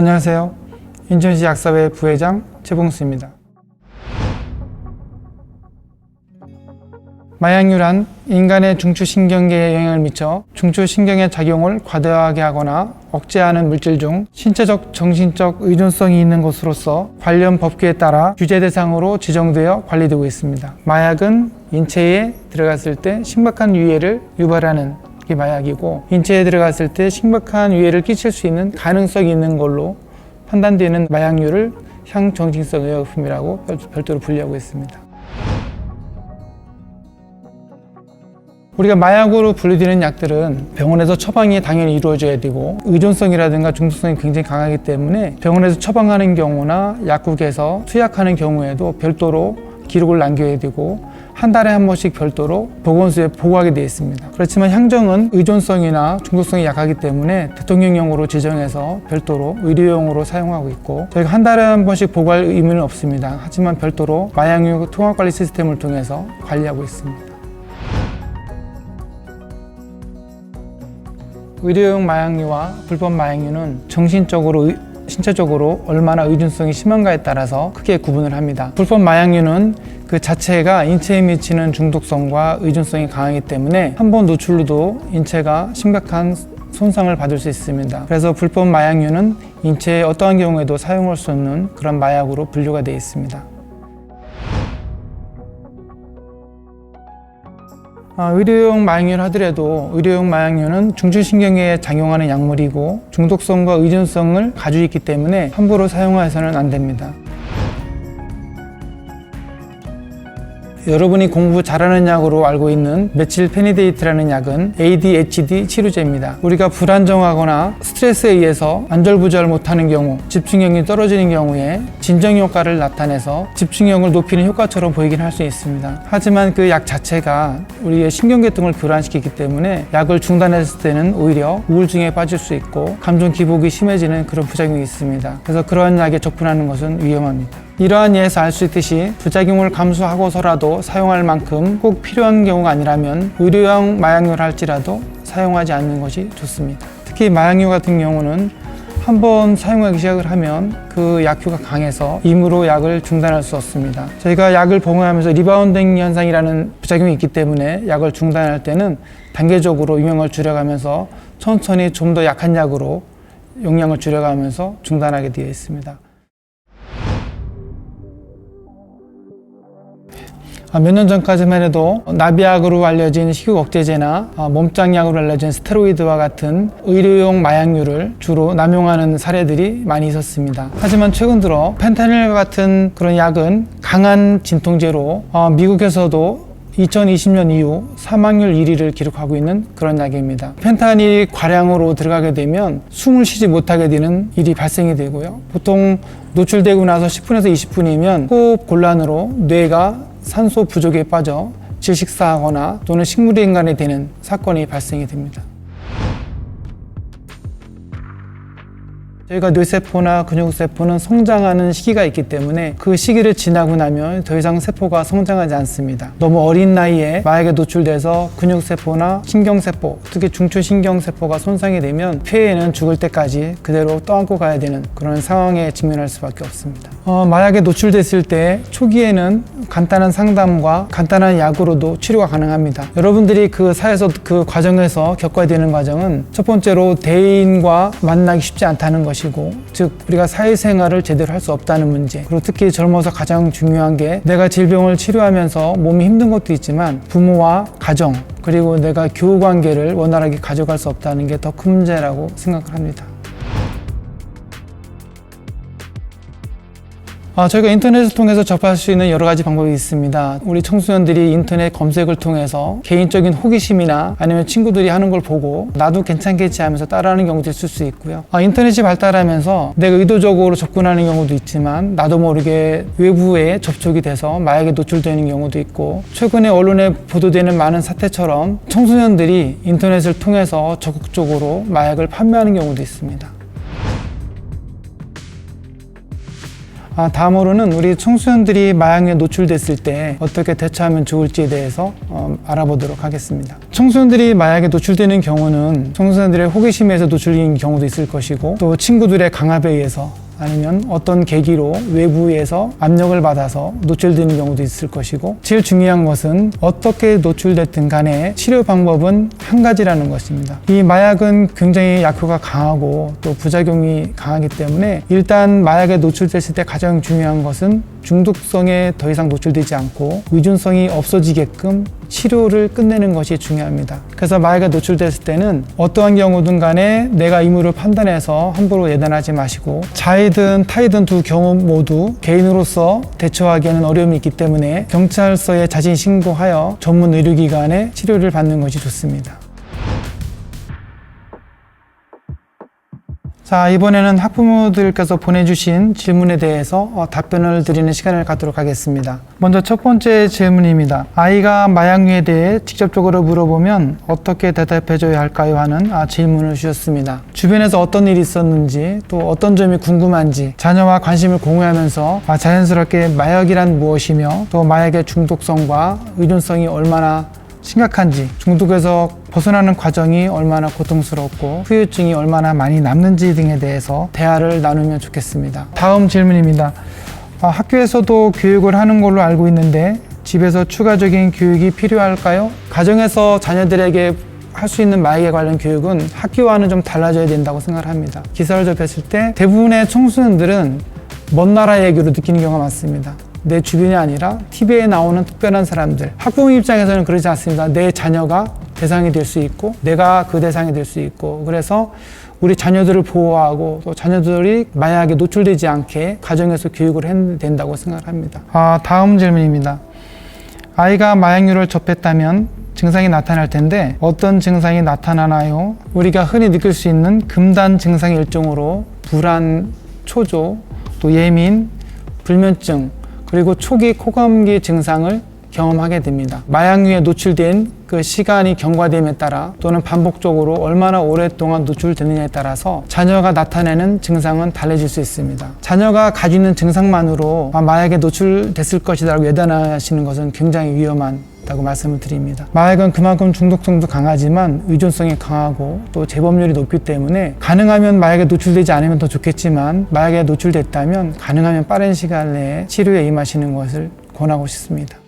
안녕하세요. 인천시 약사회 부회장 최봉수입니다. 마약류란 인간의 중추신경계에 영향을 미쳐 중추신경의 작용을 과다하게 하거나 억제하는 물질 중 신체적, 정신적 의존성이 있는 것으로서 관련 법규에 따라 규제 대상으로 지정되어 관리되고 있습니다. 마약은 인체에 들어갔을 때 심각한 위해를 유발하는 게 마약이고 인체에 들어갔을 때 심각한 위해를 끼칠 수 있는 가능성이 있는 걸로 판단되는 마약류를 향정신성 의약품이라고 별- 별도로 분류하고 있습니다. 우리가 마약으로 분류되는 약들은 병원에서 처방이 당연히 이루어져야 되고 의존성이라든가 중독성이 굉장히 강하기 때문에 병원에서 처방하는 경우나 약국에서 투약하는 경우에도 별도로 기록을 남겨야 되고 한 달에 한 번씩 별도로 보건소에 보고하게 되어 있습니다. 그렇지만 향정은 의존성이나 중독성이 약하기 때문에 대통령령으로 지정해서 별도로 의료용으로 사용하고 있고 저희가 한 달에 한 번씩 보고할 의무는 없습니다. 하지만 별도로 마약류 통합관리 시스템을 통해서 관리하고 있습니다. 의료용 마약류와 불법 마약류는 정신적으로 의- 신체적으로 얼마나 의존성이 심한가에 따라서 크게 구분을 합니다. 불법 마약류는 그 자체가 인체에 미치는 중독성과 의존성이 강하기 때문에 한 번 노출로도 인체가 심각한 손상을 받을 수 있습니다. 그래서 불법 마약류는 인체에 어떠한 경우에도 사용할 수 없는 그런 마약으로 분류가 되어 있습니다. 의료용 마약류를 하더라도 의료용 마약류는 중추신경에 작용하는 약물이고 중독성과 의존성을 가지고 있기 때문에 함부로 사용해서는 안 됩니다. 여러분이 공부 잘하는 약으로 알고 있는 메칠 페니데이트라는 약은 ADHD 치료제입니다. 우리가 불안정하거나 스트레스에 의해서 안절부절 못하는 경우, 집중력이 떨어지는 경우에 진정 효과를 나타내서 집중력을 높이는 효과처럼 보이긴 할 수 있습니다. 하지만 그 약 자체가 우리의 신경계통을 교란시키기 때문에 약을 중단했을 때는 오히려 우울증에 빠질 수 있고 감정 기복이 심해지는 그런 부작용이 있습니다. 그래서 그러한 약에 접근하는 것은 위험합니다. 이러한 예에서 알 수 있듯이 부작용을 감수하고서라도 사용할 만큼 꼭 필요한 경우가 아니라면 의료용 마약류를 할지라도 사용하지 않는 것이 좋습니다. 특히 마약류 같은 경우는 한번 사용하기 시작을 하면 그 약효가 강해서 임으로 약을 중단할 수 없습니다. 저희가 약을 복용하면서 리바운딩 현상이라는 부작용이 있기 때문에 약을 중단할 때는 단계적으로 용량을 줄여가면서 천천히 좀 더 약한 약으로 용량을 줄여가면서 중단하게 되어 있습니다. 몇 년 전까지만 해도 나비약으로 알려진 식욕 억제제나 아, 몸짱약으로 알려진 스테로이드와 같은 의료용 마약류를 주로 남용하는 사례들이 많이 있었습니다. 하지만 최근 들어 펜타닐과 같은 그런 약은 강한 진통제로 어, 미국에서도 2020년 이후 사망률 1위를 기록하고 있는 그런 약입니다. 펜타닐이 과량으로 들어가게 되면 숨을 쉬지 못하게 되는 일이 발생이 되고요. 보통 노출되고 나서 10분에서 20분이면 호흡 곤란으로 뇌가 산소 부족에 빠져 질식사하거나 또는 식물인간이 되는 사건이 발생이 됩니다. 저희가 뇌세포나 근육세포는 성장하는 시기가 있기 때문에 그 시기를 지나고 나면 더 이상 세포가 성장하지 않습니다. 너무 어린 나이에 마약에 노출돼서 근육세포나 신경세포, 특히 중추신경세포가 손상이 되면 폐에는 죽을 때까지 그대로 떠안고 가야 되는 그런 상황에 직면할 수밖에 없습니다. 어, 마약에 노출됐을 때 초기에는 간단한 상담과 간단한 약으로도 치료가 가능합니다. 여러분들이 그 사에서 그 과정에서 겪어야 되는 과정은 첫 번째로 대인과 만나기 쉽지 않다는 것이고, 즉 우리가 사회생활을 제대로 할 수 없다는 문제. 그리고 특히 젊어서 가장 중요한 게 내가 질병을 치료하면서 몸이 힘든 것도 있지만 부모와 가정 그리고 내가 교우 관계를 원활하게 가져갈 수 없다는 게 더 큰 문제라고 생각을 합니다. 아, 저희가 인터넷을 통해서 접할 수 있는 여러 가지 방법이 있습니다. 우리 청소년들이 인터넷 검색을 통해서 개인적인 호기심이나 아니면 친구들이 하는 걸 보고 나도 괜찮겠지 하면서 따라하는 경우도 있을 수 있고요. 아, 인터넷이 발달하면서 내가 의도적으로 접근하는 경우도 있지만 나도 모르게 외부에 접촉이 돼서 마약에 노출되는 경우도 있고 최근에 언론에 보도되는 많은 사태처럼 청소년들이 인터넷을 통해서 적극적으로 마약을 판매하는 경우도 있습니다. 아, 다음으로는 우리 청소년들이 마약에 노출됐을 때 어떻게 대처하면 좋을지에 대해서 어, 알아보도록 하겠습니다. 청소년들이 마약에 노출되는 경우는 청소년들의 호기심에서 노출된 경우도 있을 것이고 또 친구들의 강압에 의해서 아니면 어떤 계기로 외부에서 압력을 받아서 노출되는 경우도 있을 것이고 제일 중요한 것은 어떻게 노출됐든 간에 치료 방법은 한 가지라는 것입니다. 이 마약은 굉장히 약효가 강하고 또 부작용이 강하기 때문에 일단 마약에 노출됐을 때 가장 중요한 것은 중독성에 더 이상 노출되지 않고 의존성이 없어지게끔 치료를 끝내는 것이 중요합니다. 그래서 마약에 노출됐을 때는 어떠한 경우든 간에 내가 의무를 판단해서 함부로 예단하지 마시고 자이든 타이든 두 경우 모두 개인으로서 대처하기에는 어려움이 있기 때문에 경찰서에 자진 신고하여 전문 의료기관에 치료를 받는 것이 좋습니다. 자, 이번에는 학부모들께서 보내주신 질문에 대해서 어, 답변을 드리는 시간을 갖도록 하겠습니다. 먼저 첫 번째 질문입니다. 아이가 마약류에 대해 직접적으로 물어보면 어떻게 대답해줘야 할까요? 하는 아, 질문을 주셨습니다. 주변에서 어떤 일이 있었는지 또 어떤 점이 궁금한지 자녀와 관심을 공유하면서 아, 자연스럽게 마약이란 무엇이며 또 마약의 중독성과 의존성이 얼마나 심각한지 중독에서 벗어나는 과정이 얼마나 고통스럽고 후유증이 얼마나 많이 남는지 등에 대해서 대화를 나누면 좋겠습니다. 다음 질문입니다. 아, 학교에서도 교육을 하는 걸로 알고 있는데 집에서 추가적인 교육이 필요할까요? 가정에서 자녀들에게 할 수 있는 마약에 관련 교육은 학교와는 좀 달라져야 된다고 생각을 합니다. 기사를 접했을 때 대부분의 청소년들은 먼 나라 얘기로 느끼는 경우가 많습니다. 내 주변이 아니라 TV에 나오는 특별한 사람들. 학부모 입장에서는 그러지 않습니다. 내 자녀가 대상이 될 수 있고, 내가 그 대상이 될 수 있고, 그래서 우리 자녀들을 보호하고 또 자녀들이 마약에 노출되지 않게 가정에서 교육을 해야 된다고 생각합니다. 아, 다음 질문입니다. 아이가 마약류를 접했다면 증상이 나타날 텐데 어떤 증상이 나타나나요? 우리가 흔히 느낄 수 있는 금단 증상의 일종으로 불안, 초조, 또 예민, 불면증, 그리고 초기 코감기 증상을 경험하게 됩니다. 마약류에 노출된 그 시간이 경과됨에 따라 또는 반복적으로 얼마나 오랫동안 노출되느냐에 따라서 자녀가 나타내는 증상은 달라질 수 있습니다. 자녀가 가지고 있는 증상만으로 아, 마약에 노출됐을 것이다라고 예단하시는 것은 굉장히 위험한 다고 말씀을 드립니다. 마약은 그만큼 중독성도 강하지만 의존성이 강하고 또 재범률이 높기 때문에 가능하면 마약에 노출되지 않으면 더 좋겠지만 마약에 노출됐다면 가능하면 빠른 시간 내에 치료에 임하시는 것을 권하고 싶습니다.